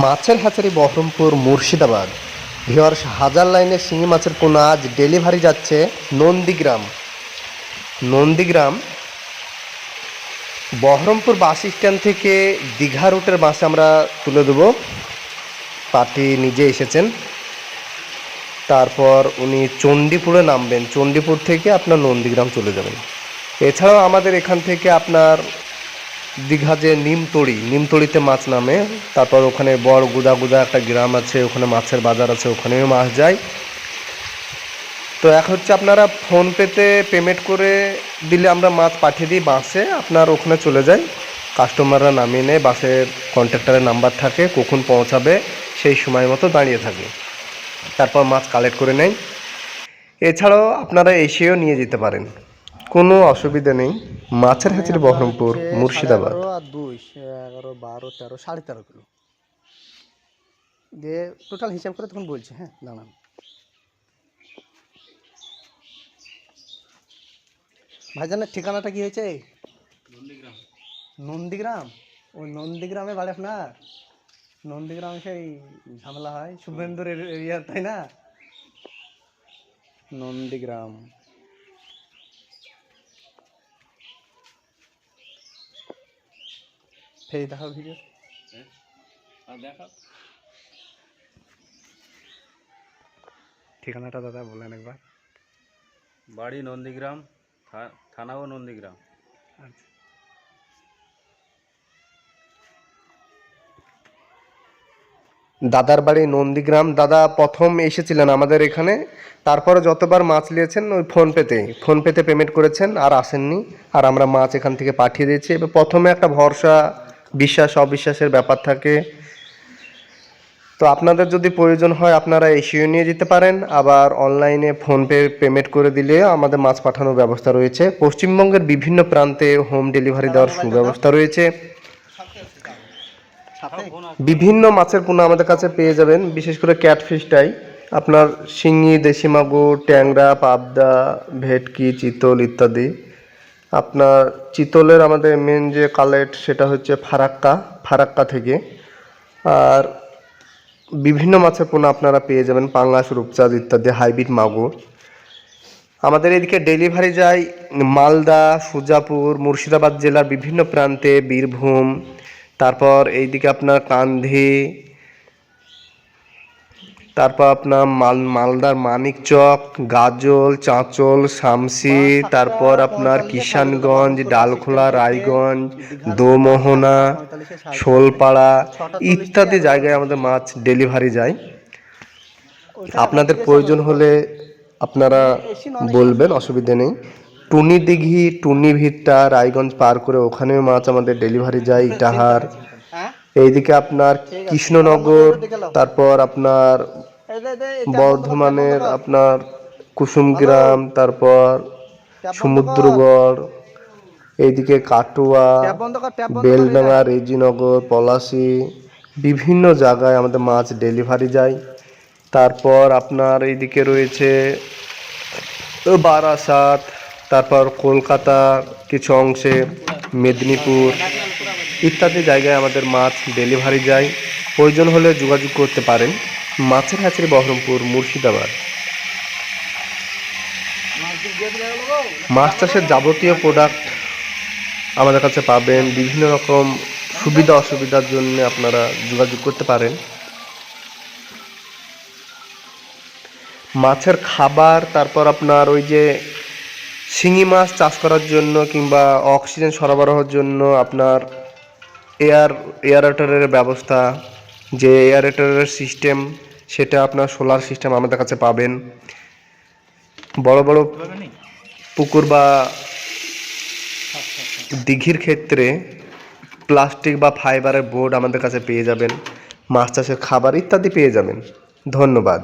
মাছের hatchery Baharampur Murshidabad. Viewers হাজার লাইনে শিঙি মাছের পোনা আজ ডেলিভারি যাচ্ছে নন্দীগ্রাম। নন্দীগ্রাম, বহরমপুর বাস স্ট্যান্ড থেকে দীঘা রুটের বাসে আমরা তুলে দেবো। পার্টি নিজে এসেছেন। তারপর উনি চণ্ডীপুরে নামবেন। চণ্ডীপুর থেকে আপনার নন্দীগ্রাম চলে যাবেন। এছাড়াও আমাদের এখান থেকে আপনার দীঘা যে নিমতড়ি, নিমতড়িতে মাছ নামে, তারপর ওখানে বড় গুদা গুদা একটা গ্রাম আছে, ওখানে মাছের বাজার আছে, ওখানেও মাছ যায়। তো এক হচ্ছে আপনারা ফোন পেতে পেমেন্ট করে দিলে আমরা মাছ পাঠিয়ে দিই বাসে, আপনার ওখানে চলে যায় কাস্টমাররা নামিয়ে নেয়, বাসের কন্ট্রাক্টরের নাম্বার থাকে, কখন পৌঁছাবে, সেই সময় মতো দাঁড়িয়ে থাকে। তারপর মাছ কালেক্ট করে নেয়। এছাড়াও আপনারা এসেও নিয়ে যেতে পারেন। কোনো অসুবিধা নেই। মাছের হাতির বহরমপুর মুর্শিদাবাদ। আর দুই এগারো বারো তেরো সাড়ে তেরো কিলো। দিয়ে টোটাল হিসাব করে তখন বলছি হ্যাঁ দাঁড়ান। ভাইজানের ঠিকানাটা কি হয়েছে? নন্দীগ্রাম। ওই নন্দীগ্রামে বাড়ি আপনার? নন্দীগ্রামে সেই ঝামেলা হয় শুভেন্দুর এরিয়া তাই না? নন্দীগ্রাম। ফেরি দেখাও ভিডিও। ঠিকানাটা দাদা বলেন একবার। বাড়ি নন্দীগ্রাম থানাও নন্দীগ্রাম। আচ্ছা। দাদার বাড়ি নন্দীগ্রাম। দাদা প্রথম এসেছিলেন আমাদের এখানে। তারপরে যতবার মাছ নিয়েছেন ওই ফোনপেতে ফোনপেতে পেমেন্ট করেছেন আর আসেননি। আর আমরা মাছ এখান থেকে পাঠিয়ে দিয়েছি। এবার প্রথমে একটা ভরসা বিশ্বাস অবিশ্বাসের ব্যাপার থাকে। তো আপনাদের যদি প্রয়োজন হয় আপনারা এসিও নিয়ে যেতে পারেন। আবার অনলাইনে ফোনপে পেমেন্ট করে দিলে আমাদের মাছ পাঠানোর ব্যবস্থা রয়েছে। পশ্চিমবঙ্গের বিভিন্ন প্রান্তে হোম ডেলিভারি দেওয়ার সুব্যবস্থা রয়েছে। বিভিন্ন মাছের পোনা আমাদের কাছে পেয়ে যাবেন বিশেষ করে ক্যাটফিশটাই। আপনার শিঙি দেশি মাগুর ট্যাংরা পাবদা ভেটকি চিতল ইত্যাদি। আপনার চিতলের আমাদের মেন যে কালেক্ট সেটা হচ্ছে ফারাক্কা ফারাক্কা থেকে। আর বিভিন্ন মাছের পোনা আপনারা পেয়ে যাবেন, পাঙ্গাস, রূপচাঁদ ইত্যাদি, হাইব্রিড মাগুর। আমাদের এদিকে ডেলিভারি যায় মালদা, সুজাপুর, মুর্শিদাবাদ জেলার বিভিন্ন প্রান্তে, বীরভূম। তারপর এইদিকে আপনার কান্ধি তারপর আপনার মাল, মালদার মানিকচক গাজল, চাঁচল, শামসি, তারপর আপনার কিষানগঞ্জ, ডালখোলা, রায়গঞ্জ, দোমোহনা, শোলপাড়া ইত্যাদি জায়গায় আমাদের মাছ ডেলিভারি যায়। আপনাদের প্রয়োজন হলে আপনারা বলবেন, অসুবিধে নেই। টুনি দিঘি টুনি ভিটটা রায়গঞ্জ পার করে ওখানেও মাছ আমাদের ডেলিভারি যায়, ইটাহার এইদিকে আপনার কৃষ্ণনগর তারপর আপনার বর্ধমানের আপনার কুসুমগ্রাম তারপর সমুদ্রগড় এইদিকে কাটোয়া বেলডাঙ্গা রেজিনগর পলাশি বিভিন্ন জায়গায় আমাদের মাছ ডেলিভারি যায়। তারপর আপনার এইদিকে রয়েছে বারাসাত তারপর কলকাতা কিছু অংশে মেদিনীপুর। ইত্যাদি জায়গায় আমাদের মাছ ডেলিভারি যায়। প্রয়োজন হলে যোগাযোগ করতে পারেন। মাছের হ্যাচারি বহরমপুর, মুর্শিদাবাদ। মাছ চাষের যাবতীয় প্রোডাক্ট আমাদের কাছে পাবেন। বিভিন্ন রকম সুবিধা, অসুবিধার জন্য আপনারা যোগাযোগ করতে পারেন। মাছের খাবার, তারপর আপনার ওই যে শিঙি মাছ চাষ করার জন্য কিংবা অক্সিজেন সরবরাহের জন্য আপনার এয়ার এয়ারেটরের ব্যবস্থা, যে এয়ারেটরের সিস্টেম, সেটা আপনার সোলার সিস্টেম আমাদের কাছে পাবেন। বড় বড় পুকুর বা দিঘির ক্ষেত্রে প্লাস্টিক বা ফাইবারের বোর্ড আমাদের কাছে পেয়ে যাবেন, মাছ চাষের খাবার ইত্যাদি পেয়ে যাবেন। ধন্যবাদ।